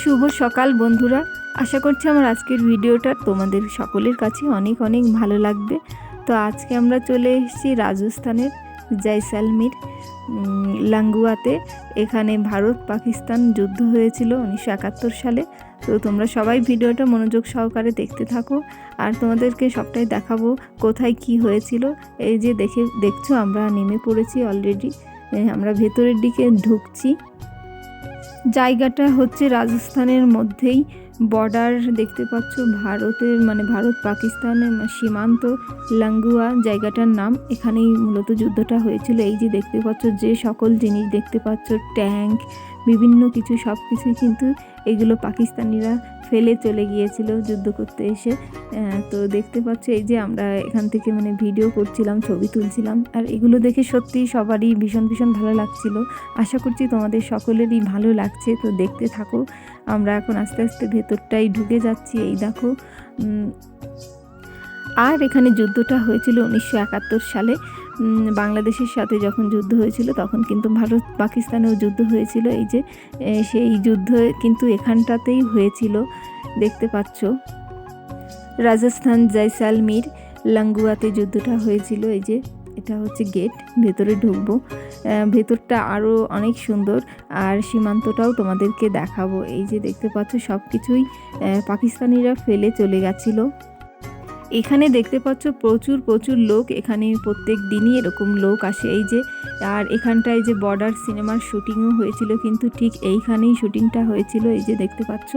শুভ সকাল বন্ধুরা। আশা করছি আমার আজকের ভিডিওটা তোমাদের সকলের কাছে অনেক অনেক ভালো লাগবে। তো আজকে আমরা চলে এসেছি রাজস্থানের জয়সালমির লাঙ্গুয়াতে। এখানে ভারত পাকিস্তান যুদ্ধ হয়েছিল উনিশশো একাত্তর সালে। তো তোমরা সবাই ভিডিওটা মনোযোগ সহকারে দেখতে থাকো। আর তোমাদেরকে সবটাই দেখাবো কোথায় কি হয়েছিল। এই যে দেখে, দেখছ আমরা নেমে পড়েছি অলরেডি আমরা ভেতরের দিকে ঢুকছি। জায়গাটা হচ্ছে রাজস্থানের মধ্যেই বর্ডার দেখতে পাচ্ছ, ভারতের মানে ভারত পাকিস্তানের সীমান্ত, লাঙ্গুয়া জায়গাটার নাম। এখানেই মূলত যুদ্ধটা হয়েছিল। এই যে দেখতে পাচ্ছ, যে সকল জিনিস দেখতে পাচ্ছ ট্যাঙ্ক বিভিন্ন কিছু, সব কিছুই কিন্তু এগুলো পাকিস্তানিরা ফেলে চলে গিয়েছিল যুদ্ধ করতে এসে। তো দেখতে পাচ্ছ এই যে আমরা এখান থেকে মানে ভিডিও করছিলাম, ছবি তুলছিলাম। আর এগুলো দেখে সত্যি সবারই ভীষণ ভীষণ ভালো লাগছিল। আশা করছি তোমাদের সকলেরই ভালো লাগছে। তো দেখতে থাকো, আমরা এখন আস্তে আস্তে ভেতরটাই ঢুকে যাচ্ছি। এই দেখো আর এখানে যুদ্ধটা হয়েছিল উনিশশো একাত্তর সালে। বাংলাদেশের সাথে যখন যুদ্ধ হয়েছিল, তখন কিন্তু ভারত পাকিস্তানেও যুদ্ধ হয়েছিল। এই যে সেই যুদ্ধ কিন্তু এখানটাতেই হয়েছিল, দেখতে পাচ্ছ। রাজস্থান জয়সালমির লাঙ্গুয়াতে যুদ্ধটা হয়েছিল। এই যে, এটা হচ্ছে গেট, ভেতরে ঢুকবো। ভেতরটা আরও অনেক সুন্দর, আর সীমান্তটাও তোমাদেরকে দেখাবো। এই যে, দেখতে পাচ্ছ সব কিছুই পাকিস্তানিরা ফেলে চলে গেছিল। এখানে দেখতে পাচ্ছ প্রচুর প্রচুর লোক। এখানে প্রত্যেক দিনই এরকম লোক আসে। এই যে, আর এখানটায় যে বর্ডার সিনেমার শুটিংও হয়েছিল, কিন্তু ঠিক এইখানেই শুটিংটা হয়েছিল, এই যে দেখতে পাচ্ছ।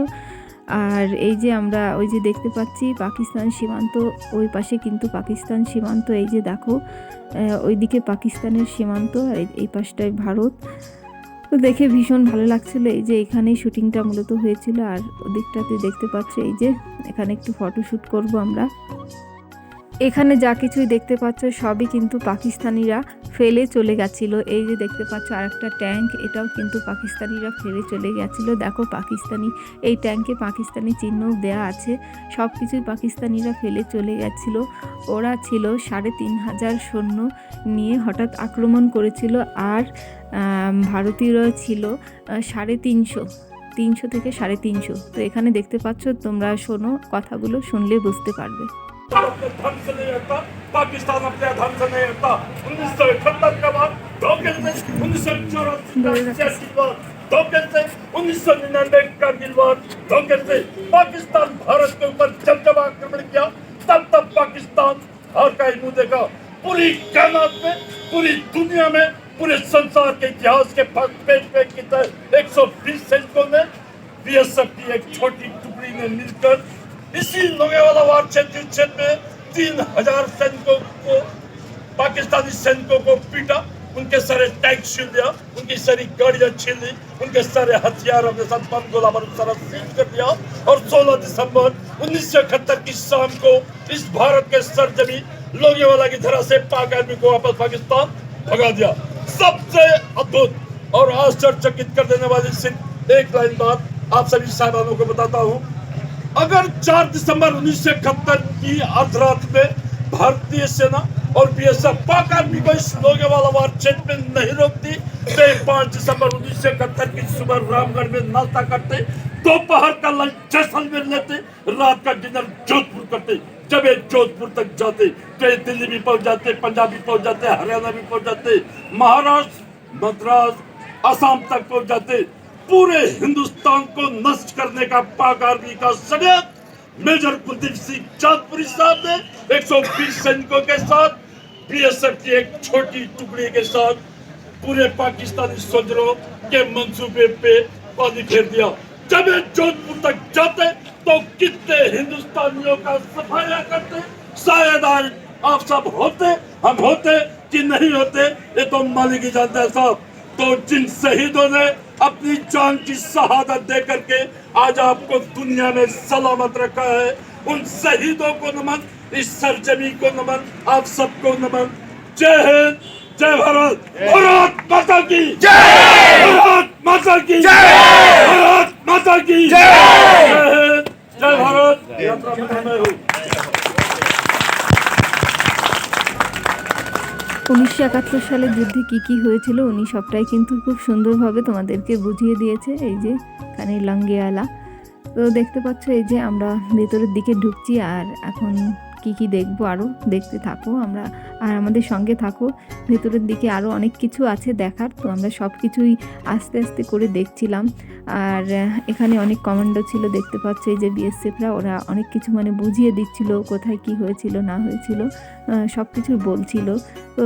আর এই যে আমরা ওই যে দেখতে পাচ্ছি পাকিস্তান সীমান্ত, ওই পাশে কিন্তু পাকিস্তান সীমান্ত, এই যে দেখো ওইদিকে পাকিস্তানের সীমান্ত, আর এই পাশটায় ভারত। তো দেখে ভীষণ ভালো লাগছিল এই যে এখানেই শুটিংটা মূলত হয়েছিল আর ওদিকটাতে দেখতে পাচ্ছ এই যে এখানে একটু ফটোশ্যুট করব আমরা। এখানে যা কিছুই দেখতে পাচ্ছ সবই কিন্তু পাকিস্তানিরা ফেলে চলে গেছিল। এই যে দেখতে পাচ্ছ আরেকটা ট্যাঙ্ক, এটাও কিন্তু পাকিস্তানিরা ফেলে চলে গেছিল। দেখো পাকিস্তানি, এই ট্যাঙ্কে পাকিস্তানি চিহ্ন দেয়া আছে। সব কিছুই পাকিস্তানিরা ফেলে চলে গেছিল। ওরা ছিল সাড়ে তিন হাজার সৈন্য নিয়ে হঠাৎ আক্রমণ করেছিল আর ভারতীয়রা ছিল সাড়ে তিনশো তিনশো থেকে সাড়ে তিনশো। তো এখানে দেখতে পাচ্ছ তোমরা শোনো, কথাগুলো শুনলে বুঝতে পারবে। धन से नहीं हटता पाकिस्तान अपने धन से नहीं हटता उन्नीस सौ इकहत्तर के बाद धोखे से उन्नीस सौ चौरासी का सियासी धोखे से उन्नीस सौ निन्यानवे धोखे से पाकिस्तान भारत के ऊपर जब जब आक्रमण किया। तब तब पाकिस्तान हार का ही मुँह देखा। पूरी कायनात में पूरी दुनिया में पूरे संसार के इतिहास के पेज पे की तरह एक सौ बीस सैनिकों ने बीएसएफ की एक छोटी टुकड़ी ने मिलकर इसी लोगेवाला वार क्षेत्र में तीन हज़ार सैनिकों को, पाकिस्तानी सैनिकों को पीटा, उनके सारे टैंक छीन लिया, उनकी सारी गाड़ियाँ छीन ली, उनके सारे हथियार अपने साथ बम गोला बारूद सारा सीज कर दिया। और 16 दिसंबर उन्नीस सौ इकहत्तर की शाम को इस भारत के सरजमी लोगेवाला की धरा से पाक आर्मी को वापस पाकिस्तान भगा दिया। सबसे अद्भुत और आश्चर्यचकित कर देने वाली सिर्फ़ एक लाइन बात आप सभी साहिबानों को बताता हूँ। अगर 4 दिसंबर उन्नीस की अर्धरात में भारतीय सेना और बीएसएफ पाक आर्मी को इस लोगेवाला वार क्षेत्र में नहीं रोकती तो पाँच दिसंबर उन्नीस की सुबह रामगढ़ में नाश्ता करते, दोपहर का लंच जैसलमेर लेते, रात का डिनर जोधपुर करते। जब ये जोधपुर तक जाते तो ये दिल्ली भी पहुँच जाते, पंजाब भी पहुँच जाते, हरियाणा भी पहुँच जाते, महाराष्ट्र, मद्रास, असम तक पहुँच जाते। पूरे हिंदुस्तान को नष्ट करने का पाक आर्मी का षड्यंत्र मेजर कुलदीप सिंह चांदपुरी साहब ने 120 सैनिकों के साथ बीएसएफ की एक छोटी टुकड़ी के साथ पूरे पाकिस्तानी सोल्जरों के मंसूबे पे पानी फेर दिया। जब ये जोधपुर तक जाते तो कितने हिंदुस्तानियों का सफाया करते, शायद आज आप सब होते, हम होते कि नहीं होते, ये तो मालिक ही जानता है साहब। तो जिन शहीदों ने अपनी जान की शहादत दे करके आज आपको दुनिया में सलामत रखा है उन शहीदों को नमन इस सरजमी को नमन आप सबको नमन। जय हिंद जय भारत। भारत माता की। जय भारत माता की। जय भारत माता की। जय हिंद। जय भारत। यात्रा में मैं हूँ। উনিশশো একাত্তর সালে যুদ্ধে কী কী হয়েছিল, উনি সবটাই কিন্তু খুব সুন্দরভাবে তোমাদেরকে বুঝিয়ে দিয়েছে, এই যে কানের লাঙ্গিয়ালা তো দেখতে পাচ্ছ, এই যে আমরা ভেতরের দিকে ঢুকছি আর এখন কি কি দেখব আরও দেখতে থাকো আমরা। আর আমাদের সঙ্গে থাকো। ভেতরের দিকে আরও অনেক কিছু আছে দেখার, তো আমরা সব কিছুই আস্তে আস্তে করে দেখছিলাম। আর এখানে অনেক কমান্ডো ছিল, দেখতে পাচ্ছ যে বিএসএফরা ওরা অনেক কিছু মানে বুঝিয়ে দিচ্ছিল কোথায় কি হয়েছিল, না হয়েছিল সব কিছু বলছিল। তো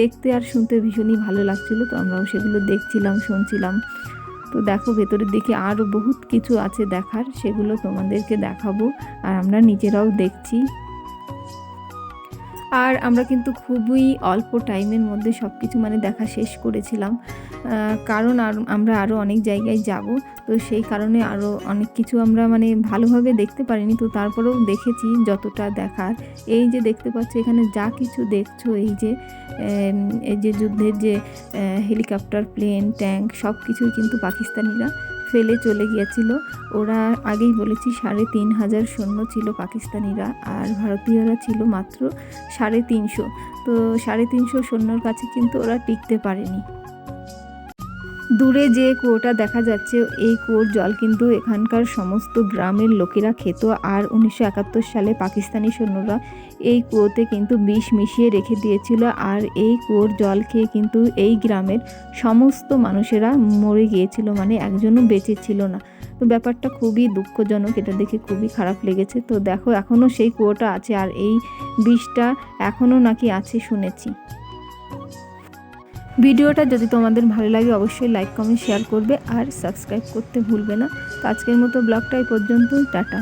দেখতে আর শুনতে ভীষণই ভালো লাগছিল, তো আমরাও সেগুলো দেখছিলাম, শুনছিলাম। তো দেখো ভেতরের দিকে আরও বহুত কিছু আছে দেখার, সেগুলো তোমাদেরকে দেখাবো। আর আমরা নিজেরাও দেখছি। আর আমরা কিন্তু খুবই অল্প টাইমের মধ্যে সব কিছু মানে দেখা শেষ করেছিলাম। কারণ আর আমরা আরও অনেক জায়গায় যাব, তো সেই কারণে আরও অনেক কিছু আমরা মানে ভালোভাবে দেখতে পারিনি। তো তারপরেও দেখেছি যতটা দেখার। এই যে দেখতে পাচ্ছ, এখানে যা কিছু দেখছ, এই যে এই যে যুদ্ধের যে হেলিকপ্টার, প্লেন, ট্যাঙ্ক সব কিছুই কিন্তু পাকিস্তানিরা ফেলে চলে গিয়েছিল। ওরা আগেই বলেছি সাড়ে তিন হাজার সৈন্য ছিল পাকিস্তানিরা আর ভারতীয়রা ছিল মাত্র সাড়ে তিনশো। তো সাড়ে তিনশো সৈন্যর কাছে কিন্তু ওরা টিকতে পারেনি। দূরে যে কুয়োটা দেখা যাচ্ছে, এই কুয়োর জল কিন্তু এখানকার সমস্ত গ্রামের লোকেরা খেত। আর উনিশশো একাত্তর সালে পাকিস্তানি সৈন্যরা এই কুয়োতে কিন্তু বিষ মিশিয়ে রেখে দিয়েছিল। আর এই কুয়োর জল খেয়ে কিন্তু এই গ্রামের সমস্ত মানুষেরা মরে গিয়েছিল মানে একজনও বেঁচে ছিল না। তো ব্যাপারটা খুবই দুঃখজনক, এটা দেখে খুবই খারাপ লেগেছে। তো দেখো, এখনও সেই কুয়োটা আছে, আর এই বিষটা এখনও নাকি আছে, শুনেছি। ভিডিওটা যদি তোমাদের ভালো লাগে, অবশ্যই লাইক কমেন্ট শেয়ার করবে আর সাবস্ক্রাইব করতে ভুলবে না। আজকের মতো ব্লগটা এই পর্যন্তই, টাটা।